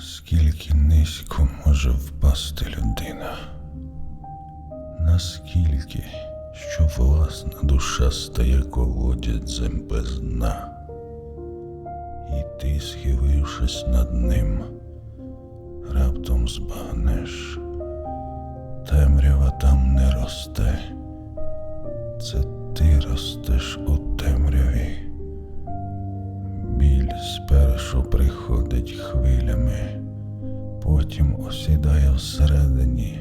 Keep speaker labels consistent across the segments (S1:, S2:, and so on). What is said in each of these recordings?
S1: Наскільки низько може впасти людина? Наскільки, що власна душа стає колодязем без дна? І ти, схилившись над ним, раптом збагнеш, темрява там не росте, це ти ростеш у темряві. Осідає всередині,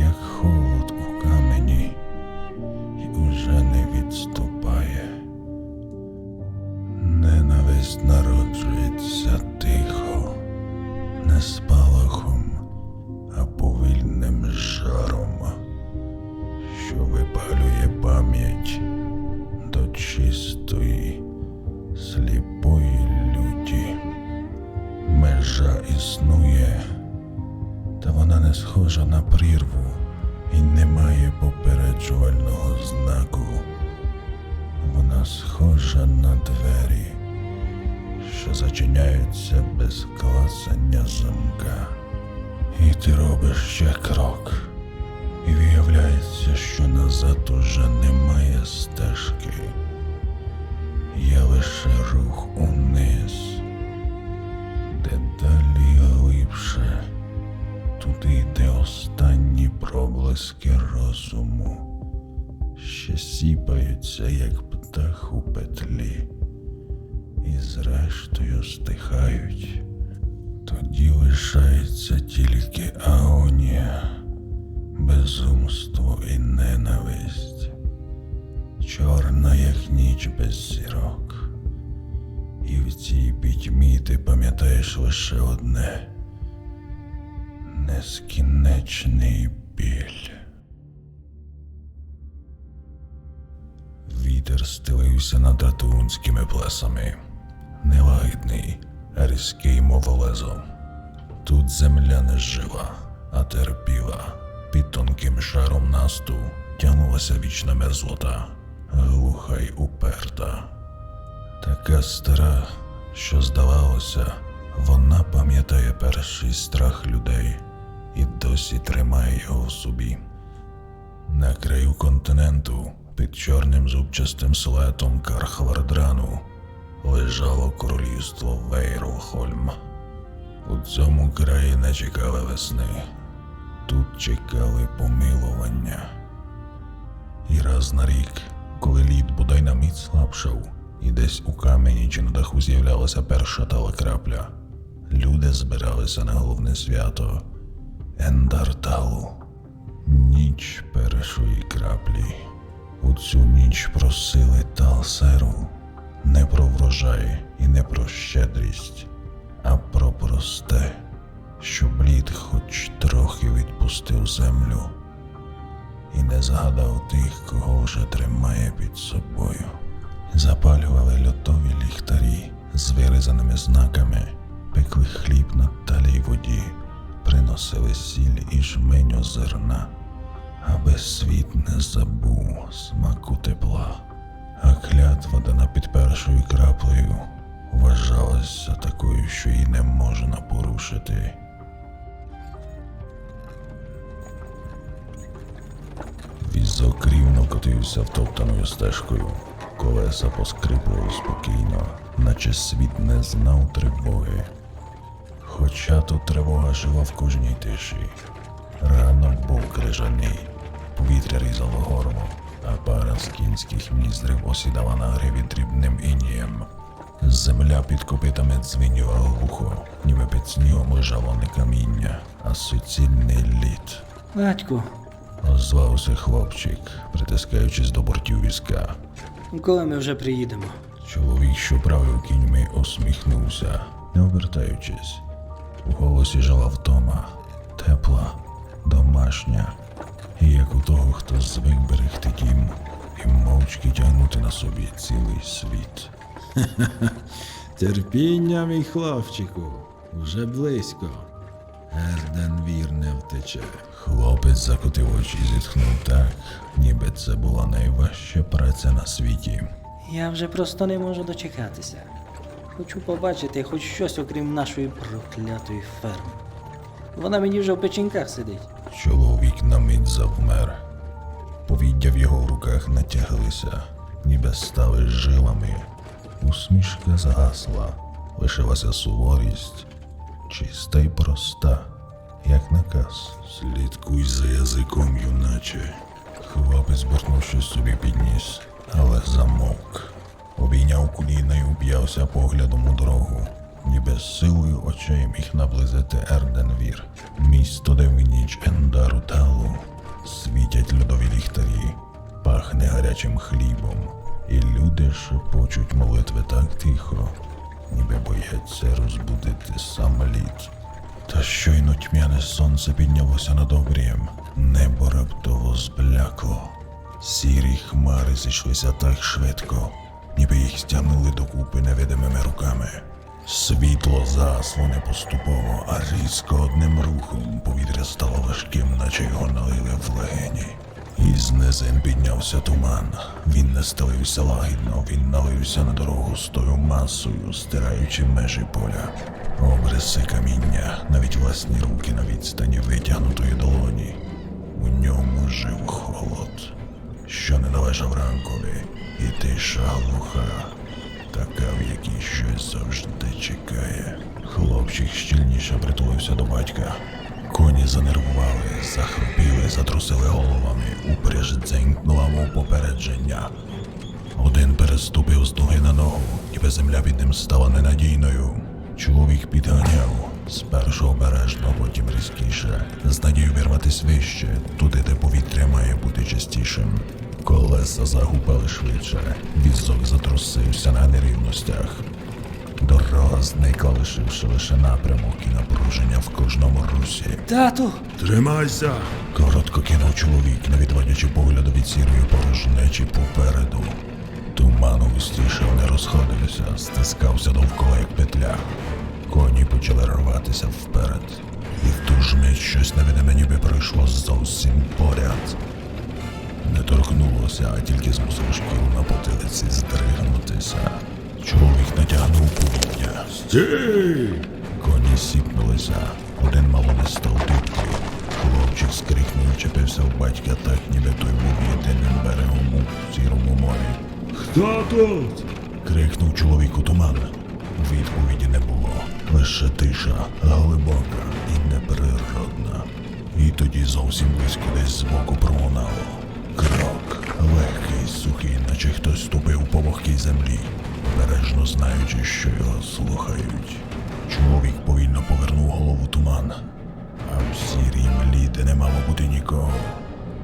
S1: як холод у камені, і уже не відступає. Ненависть народжується тихо, не спалахом, а повільним жаром, що випалює пам'ять до чистої, схожа на прірву і не має попереджувального знаку. Вона схожа на двері, що зачиняються без клацання замка. І ти робиш ще крок, і виявляється, що назад уже немає стежки. Є лише рух униз, дедалі глибше, туди, де останні проблиски розуму ще сіпаються, як птах у петлі, і зрештою стихають. Тоді лишається тільки агонія, безумство і ненависть, чорна, як ніч без зірок. І в цій пітьмі ти пам'ятаєш лише одне нескінчений біль. Вітер стелився над ратунськими плесами, нелагідний, різкий, мов. Тут земля не жива, а терпіла. Під тонким шаром насту тягнулася вічна мерзлота, глуха й уперта. Така стара, що здавалося, вона пам'ятає перший страх людей і досі тримає його в собі. На краю континенту, під чорним зубчастим силуетом Кархвардрану, лежало королівство Вейролхольм. У цьому краї не чекали весни, тут чекали помилування. І раз на рік, коли лід бодай на мить слабшав, і десь у камені чи на даху з'являлася перша тала крапля, люди збиралися на головне свято Ендарталу. Ніч першої краплі. У цю ніч просили Талсеру не про врожай і не про щедрість, а про просте, щоб лід хоч трохи відпустив землю і не згадав тих, кого вже тримає під собою. Запалювали льотові ліхтарі з вирізаними знаками, пекли хліб приносили сіль і жменю зерна, аби світ не забув смаку тепла, а клятва дана під першою краплею вважалася такою, що її не можна порушити. Візок рівно котився втоптаною стежкою. Колеса поскрипували спокійно, наче світ не знав тривоги. Хоча тут тривога жила в кожній тиші. Ранок був крижаний, повітря різало горло, а пара з кінських ніздрів осідала на гриві дрібним інієм. Земля під копитами дзвенювала глухо, ніби під снігом лежало не каміння, а суцільний лід.
S2: Батьку,
S1: Озвався хлопчик, притискаючись до бортів візка.
S2: коли ми вже приїдемо?
S1: Чоловік, що правив кіньми, усміхнувся, не обертаючись. У голосі жила втома, тепла, домашня, як у того, хто звик берегти дім і мовчки тягнути на собі цілий світ.
S3: Терпіння, мій хлопчику, вже близько.
S1: Ерден вір не втече. Хлопець закотив очі і зітхнув так, ніби це була найважча праця на світі.
S2: Я вже просто не можу дочекатися. Хочу побачити хоч щось окрім нашої проклятої ферми. Вона мені вже в печінках сидить.
S1: Чоловік на мить завмер. Повіддя в його руках натяглися, ніби стали жилами. Усмішка згасла, лишилася суворість, чиста й проста, як наказ. Слідкуй за язиком, юначе. Хлопець буркнув щось собі підніс, але замовк. Обійняв коліна й уп'явся поглядом у дорогу, ніби з силою очей міг наблизити Ерденвір. Місто, де в ніч Ендару Талу світять льодові ліхтарі, пахне гарячим хлібом, і люди шепочуть молитви так тихо, ніби бояться розбудити сам лід. Та щойно тьмяне сонце піднялося над обрієм, небо раптово зблякло. Сірі хмари зійшлися так швидко, ніби їх стягнули докупи невидимими руками. Світло засло не поступово, а різко одним рухом повітря стало важким, наче його налили в легені. Із низин піднявся туман. Він не стелився лагідно, він налився на дорогу з тою масою, стираючи межі поля. Обриси каміння, навіть власні руки на відстані витягнутої долоні. У ньому жив холод, що не належав ранкові, і тиша глуха, така, в якій щось завжди чекає. Хлопчик щільніше притулився до батька. Коні занервували, захропіли, затрусили головами, упряж дзенькнула мов попередження. Один переступив з ноги на ногу, ніби земля під ним стала ненадійною. Чоловік підганяв, спершу обережно, потім різкіше, з надією вирватись вище, туди, де повітря має бути чистішим. Колеса загупали швидше, візок затрусився на нерівностях. Дорога зникла, лишивши лише напрямок і напруження в кожному русі.
S2: Тату!
S1: Тримайся! Коротко кинув чоловік, не відводячи погляду від сірої порожнечі попереду. Туман густішав, не розходився, стискався довкола, як петля. Коні почали рватися вперед. І в ту ж мить щось невидиме ніби пройшло зовсім поряд. Не торкнулося, а тільки змусило шкіру на потилиці здригнутися. Чоловік натягнув повітря. Стій! Коні сіпнулися. Один мало не став дибки. Хлопчик скрикнув і чепився в батька так, ніби той був єдиним берегом у сірому морі. Хто тут? крикнув чоловік у туман. Відповіді не було. Лише тиша, глибока і неприродна. І тоді зовсім близько десь збоку пролунало. Крок, легкий, сухий, наче хтось ступив по вогкій землі, обережно знаючи, що його слухають. Чоловік повільно повернув голову туман, а в сірій млі, де не мало бути нікого,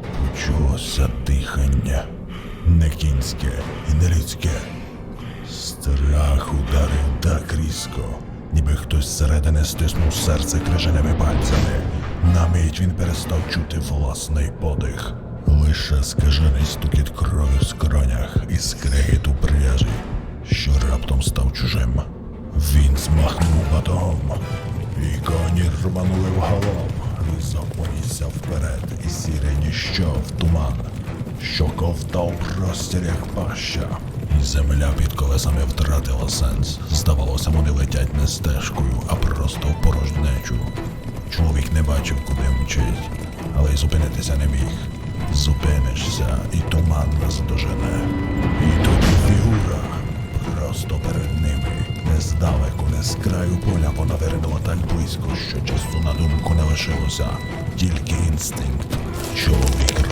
S1: почулося дихання. Не кінське і не людське. Страх ударив так різко, ніби хтось зсередини стиснув серце крижаними пальцями. На мить він перестав чути власний подих. Лише скажений стукіт крові в скронях і скрегіт у пряжі, що раптом став чужим. Він змахнув батогом, і коні рванули вголов. Різо понісся вперед, і сіре ніщо в туман, що ковтав простір як паща. Земля під колесами втратила сенс. Здавалося, вони летять не стежкою, а просто в порожнечу. Чоловік не бачив, куди мчить, але й зупинитися не міг. Зупинишся, і туман наздожене. І тоді фігура просто перед ними. Не здалеку, не з краю поля вона виринула так близько, що часу на думку не лишилося. Тільки інстинкт. Чоловік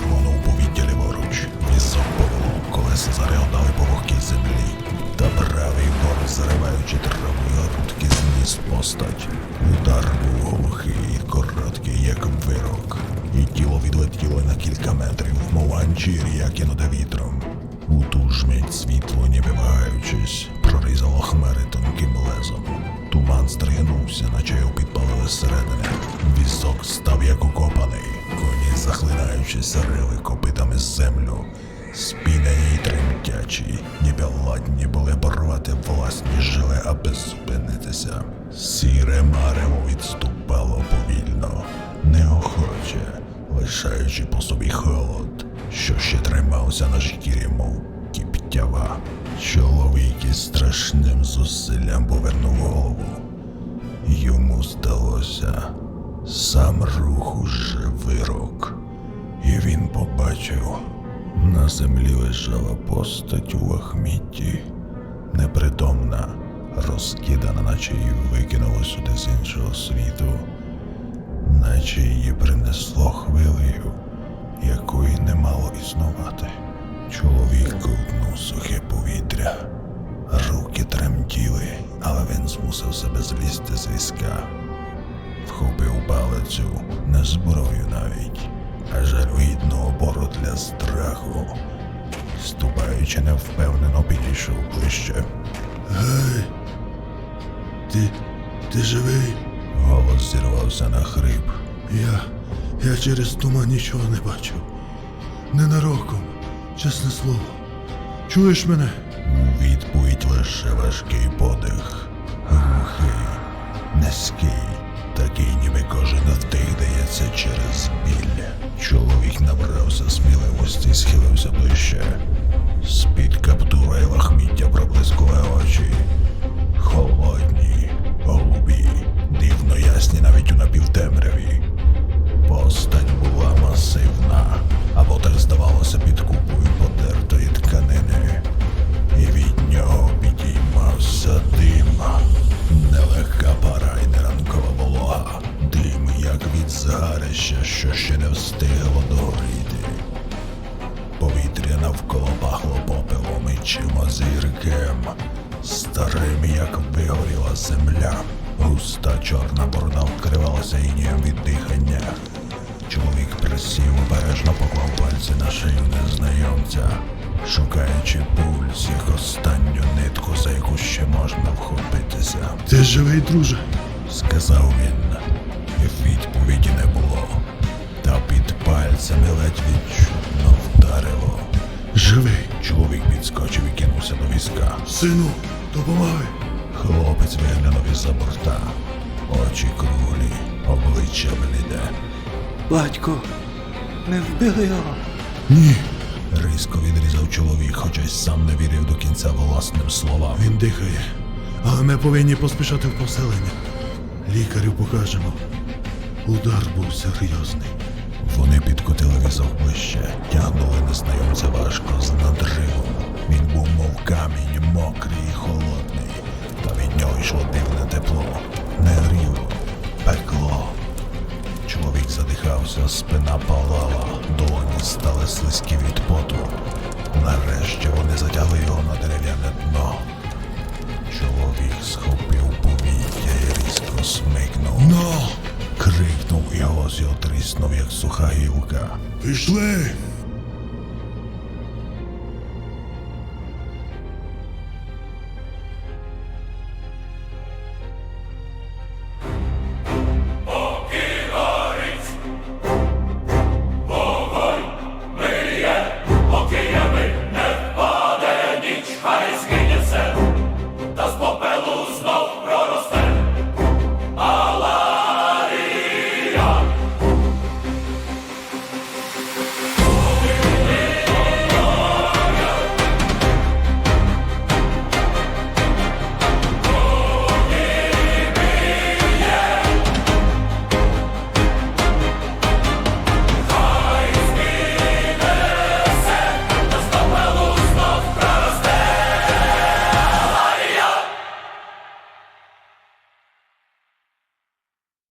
S1: колеса по вогкій землі. Та правий бор, зариваючи траву і грудки, зніс постать. Удар був глухий і короткий, як вирок. І тіло відлетіло на кілька метрів, мов ганчір'я кинуте вітром. У ту ж мить світло, ніби вагаючись, прорізало хмари тонким лезом. Туман стригнувся, наче його підпалили зсередини. Візок став як укопаний. Коні, захлинаючись, рили копитами землю. Спінені й ніби ладні були порвати власні жили, аби зупинитися. Сіре марево відступало повільно, неохоче, лишаючи по собі холод, що ще тримався на шкірі, мов кіптя. миттєва. Чоловік із страшним зусиллям повернув голову. Йому здалося, сам рух уже вирок, і він побачив, на землі лежала постать у лахмітті, непритомна, розкидана, наче її викинуло сюди з іншого світу, наче її принесло хвилею, якої не мало існувати. Чоловік ковтнув сухе повітря. Руки тремтіли, але він змусив себе злізти з візка. Вхопив палицю, не зброю навіть, а жалюгідну опору для страху. Ступаючи невпевнено, підійшов ближче. Гей, ти, ти живий? Голос зірвався на хрип.
S4: Я. я через туман нічого не бачив. Ненароком, чесне слово. Чуєш мене?
S1: У відповідь лише важкий подих. Глухий, низький, такий, ніби кожен вдих дається через біль. Чоловік набрався сміливості і схилився ближче. З-під каптура й лахміття проблискували очі. Холодні, голубі, дивно ясні навіть у напівтемряві. Постать була масивна, або так здавалося під купою подертої земля. Густа чорна борода вкривалася інієм від дихання. Чоловік присів, обережно поклав пальці на шию незнайомця, шукаючи пульс, як останню нитку, за яку ще можна вхопитися.
S4: Ти живий, друже?
S1: Сказав він, і відповіді не було. Та під пальцями ледь відчутно вдарило.
S4: Живий.
S1: Чоловік підскочив і кинувся до візка.
S4: Сину, допомагай.
S1: Хлопець виглянув із-за борта. Очі круглі, обличчя бліде.
S2: Батько, ми вбили його.
S4: Ні.
S1: Різко відрізав чоловік, хоча й сам не вірив до кінця власним словам.
S4: Він дихає. Але ми повинні поспішати в поселення. Лікарю покажемо. Удар був серйозний.
S1: Вони підкотили візок ближче, тягнули незнайомця важко з надривом. Він був мов камінь, мокрий і холодний, від дивне тепло, не гріло, пекло. Чоловік задихався, спина палала, долоні стали слизькі від поту. Нарешті вони затягли його на дерев'яне дно. Чоловік схопив повітря і різко смикнув.
S4: Но!
S1: Крикнув і голос його тріснув, як суха гілка.
S4: Пішли!